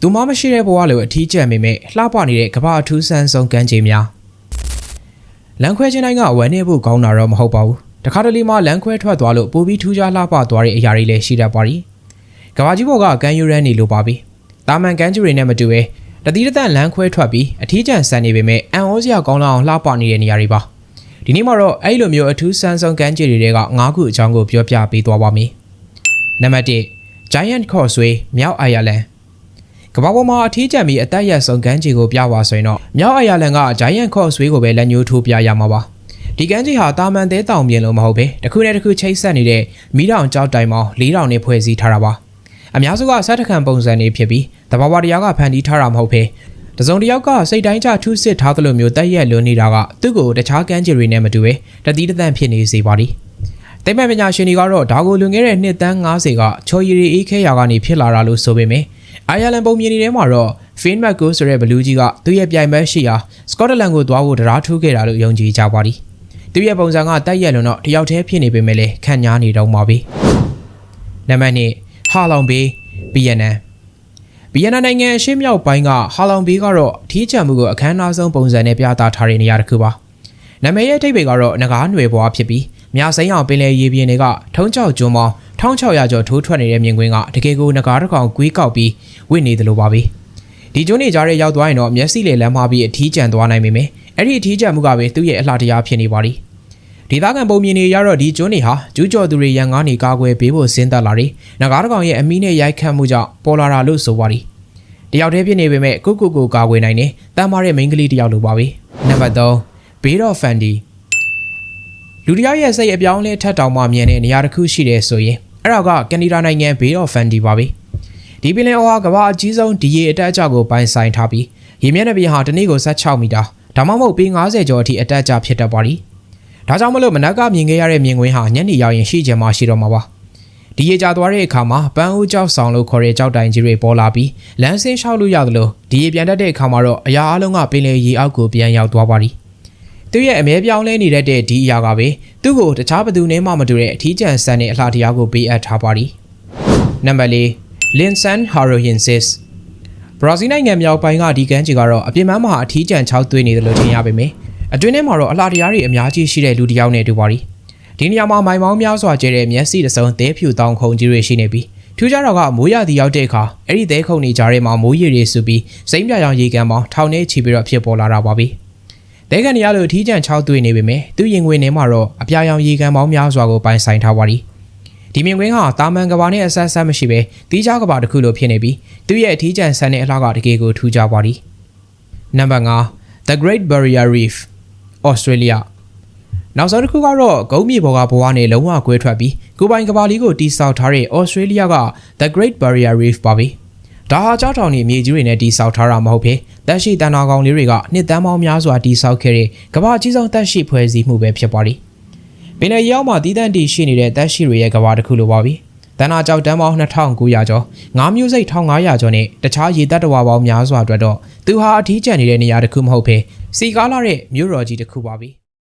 သူမမရှိတဲ့ဘဝလိုအထီးကျန်ပေမဲ့လှပနေတဲ့ကမ္ဘာအထူးဆန်းဆုံးကမ်းခြေများလမ်းခွဲခြင်းတိုင်းကဝမ်းနေဖို့ကောင်းတာတော့မဟုတ်ပါဘူးတခါတလေမှလမ်းခွဲထွက်သွားလို့ပိုပြီးထူးခြားလှပသွားတဲ့အရာတွေလည်းရှိတတ်ပါသည်ကမ္ဘာကြီးဘောကကမ်းယူရန်နေလိုပါပြီတာမန်ကမ်းခြေတွေနဲ့မတူဘဲတတိတသက်လမ်းခွဲထွက်ပြီးအထီးကျန်ဆန်နေပေမဲ့အန်ဩစရာကောင်းလောက်အောင်လှပနေတဲ့နေရာတွေပါဒီနေ့မှာတော့အဲ့လိုမျိုးအထူးဆန်းဆုံးကမ်းခြေတွေက၅ခုအကြောင်းကိုပြောပြပေးသွားပါမယ်နံပါတ်1 Giant Causeway မြောက်အိုင်ယာလန် ကမ္ဘာပေါ်မှာအထီးကျန်ပြီးအသက်ရက်ဆုံးကမ်းခြေကိုပြပါဆိုရင်တော့မြောက်အိုင်ယာလန်က Giant Causeway ကိုပဲလက်ညှိုးထိုးပြရမှာပါဒီကမ်းခြေဟာတာမန်သေးတောင်ပြင်လို့မဟုတ်ပဲတစ်ခုနဲ့တစ်ခုချိတ်ဆက်နေတဲ့မီးတောင်ကြောက်တိုင်ပေါင်း၄တောင်နဲ့ဖွဲ့စည်းထားတာပါအများစုကစက်တခံပုံစံတွေဖြစ်ပြီးတဘာဝတရားကဖန်တီးထားတာမဟုတ်ပဲတစုံတစ်ယောက်ကစိတ်တိုင်းကျထူးစစ်ထားသလိုမျိုးတက်ရက်လွန်နေတာကသူ့ကိုတခြားကမ်းခြေတွေနဲ့မတူပဲတတိတသန့်ဖြစ်နေစေပါသည်တိမ်မပညာရှင်တွေကတော့ဒါကိုလွန်ခဲ့တဲ့နှစ်တန်း90ကချော်ရည်အေးခဲရာကနေဖြစ်လာတာလို့ဆိုပေမယ့် အိုင်ယာလန်ပုံမြင်နေထဲမှာတော့ Finn McCool ဆိုတဲ့ဘလူးကြီးကသူ့ရဲ့ပြိုင်ဘက်ရှိရာစကော့တလန်ကိုသွားဖို့တရားထူးခဲ့တာလို့ယုံကြည်ကြပါသည်သူ့ရဲ့ပုံစံကတက်ရက်လွန်တော့တယောက်တည်းဖြစ်နေပေမဲ့လည်းခံညားနေတော့မှာပဲနံပါတ်1ဟာလောင်ဘေးဗီယက်နမ်ဗီယက်နမ်နိုင်ငံအရှေ့မြောက်ပိုင်းကဟာလောင်ဘေးကတော့အထီးကျန်မှုကိုအခမ်းအနားဆုံးပုံစံနဲ့ပြသထားတဲ့နေရာတစ်ခုပါနာမည်ရဲ့အထိပ္ပယ်ကတော့ငကားຫນွယ်ဘွားဖြစ်ပြီးမြစိမ်းအောင်ပင်လယ်ရေပြင်တွေကထုံးချောက်ကျွန်းပေါင်း 1600ကျော်ထိုးထွက်နေတဲ့မြင်ကွင်းကတကယ်ကိုငကားတစ်ကောင်ကွေးကောက်ပြီးဝင့်နေတယ်လို့ပါပဲဒီကျွန်းနေကြတဲ့ရောက်သွားရင်တော့မျက်စိလေလမ်းမပြီးအထီးကျန်သွားနိုင်ပေမယ့်အဲ့ဒီအထီးကျန်မှုကပဲသူ့ရဲ့အလှတရားဖြစ်နေပါသည်ဒေသခံပုံမြင်တွေရတော့ဒီကျွန်းတွေဟာကျူးကျော်သူတွေရန်ကားနေကာကွယ်ပေးဖို့စဉ်းသက်လာတယ်။ငကားတစ်ကောင်ရဲ့အမီးနဲ့ရိုက်ခတ်မှုကြောင့်ပေါ်လာတာလို့ဆိုပါသည်။တယောက်တည်းဖြစ်နေပေမဲ့ကိုကိုကိုကာကွယ်နိုင်တယ်။တမ်းမာတဲ့မိန်းကလေးတယောက်လိုပါပဲ။နံပါတ်3ဘေးတော့ဖန်ဒီလူတယောက်ရဲ့စိတ်အပြောင်းလဲထက်တောင်မှမြင်တဲ့နေရာတစ်ခုရှိတယ်ဆိုရင် အဲ့ဒါကကနေဒါနိုင်ငံဘေးတော့ဖန်ဒီပါပဲ။ဒီပင်လယ်အော်ဟာကမ္ဘာအကြီးဆုံးဒီရေအတက်အကျကိုပိုင်ဆိုင်ထားပြီးရေမျက်နှာပြင်ဟာတစ်နေ့ကို16မီတာဒါမှမဟုတ်ပေ90ကျော်အထိအတက်အကျဖြစ်တတ်ပါသည်။ဒါကြောင့်မလို့မနက်ကမြင်ခဲ့ရတဲ့မြင်ကွင်းဟာညနေရောက်ရင်ရှိချင်မှရှိတော့မှာပါ။ဒီရေကျသွားတဲ့အခါမှာပန်းဦးကြောက်ဆောင်လို့ခေါ်တဲ့ကြောက်တိုင်ကြီးတွေပေါ်လာပြီးလမ်းဆင်းလျှောက်လို့ရတယ်လို့ဒီရေပြန်တက်တဲ့အခါမှာတော့အရာအလုံးကပင်လယ်ရေအောက်ကိုပြန်ရောက်သွားပါသည်။ သူရဲ့အမဲပြောင်းလဲနေတဲ့တဲ့ဒီအရာကပဲသူ့ကိုတခြားဘသူနဲ့မှမတူတဲ့အထီးကျန်ဆန်တဲ့အလှတရားကိုပေးအပ်ထားပါသည်။နံပါတ်၄ Linsan Haroyensis ဘရာဇီးနိုင်ငံမြောက်ပိုင်းကဒီကမ်းခြေကတော့အပြင်းမမှာအထီးကျန်ချောက်သွေးနေတယ်လို့ထင်ရပေမယ့်အတွင်းထဲမှာတော့အလှတရားတွေအများကြီးရှိတဲ့လူတစ်ယောက်နဲ့တူပါသည်ဒီနေရာမှာမိုင်မောင်းများစွာကျဲတဲ့မျက်စိတစ်စုံသဲဖြူတောင်ခုံကြီးတွေရှိနေပြီးထူးခြားတော့ကမိုးရသည်ရောက်တဲ့အခါအဲ့ဒီသဲခုံတွေကြားထဲမှာမိုးရေတွေစုပြီးစိမ့်ပြရောင်ရေကန်ပေါင်းထောင်နဲ့ချီပြီးတော့ဖြစ်ပေါ်လာတာပါပဲ သဲကန်တွေရလို့အထီးကျန်ချောက်သွေးနေပေမယ့်သူ့ရင်ခွင်ထဲမှာတော့အပြာရောင်ရေကန်ပေါင်းများစွာကိုပိုင်ဆိုင်ထားပါသည်ဒီမြင်ကွင်းဟာတာမန်ကဘာနဲ့အဆက်ဆက်မရှိပဲတီးခြားကဘာတစ်ခုလိုဖြစ်နေပြီးသူ့ရဲ့အထီးကျန်ဆန်တဲ့အလှကတကယ်ကိုထူးခြားပါသည်နံပါတ်5 The Great Barrier Reef Australia နောက်ဆုံးတစ်ခုကတော့ဂုံးမြေပေါ်ကဘဝနဲ့လုံးဝကွဲထွက်ပြီးကိုပိုင်ကဘာလီကိုတီဆောက်ထားတဲ့ Australia က The Great Barrier Reef ပါပဲ ဒါဟာကြောက်ထောင်နေမြေကြီးတွေနဲ့တီဆောက်ထားတာမဟုတ်ဘဲတက်ရှိတန်နာကောင်လေးတွေကနှစ်တန်းပေါင်းများစွာတီဆောက်ခဲ့တဲ့ကဘာကြီးဆုံးတက်ရှိဖွဲ့စည်းမှုပဲဖြစ်ပါသည်ပင်လယ်ရောက်မှာတီးတန့်တီရှိနေတဲ့တက်ရှိတွေရဲ့ကဘာတစ်ခုလိုပါပြီတန်နာကြောက်တန်းပေါင်း2900ကျော်ငါးမျိုးစိတ်1500ကျော်နဲ့တခြားရေတပ်တော်ပေါင်းများစွာအတွက်တော့သူဟာအထီးကျန်နေတဲ့နေရာတစ်ခုမဟုတ်ဘဲစီကားလာတဲ့မြို့တော်ကြီးတစ်ခုပါပဲ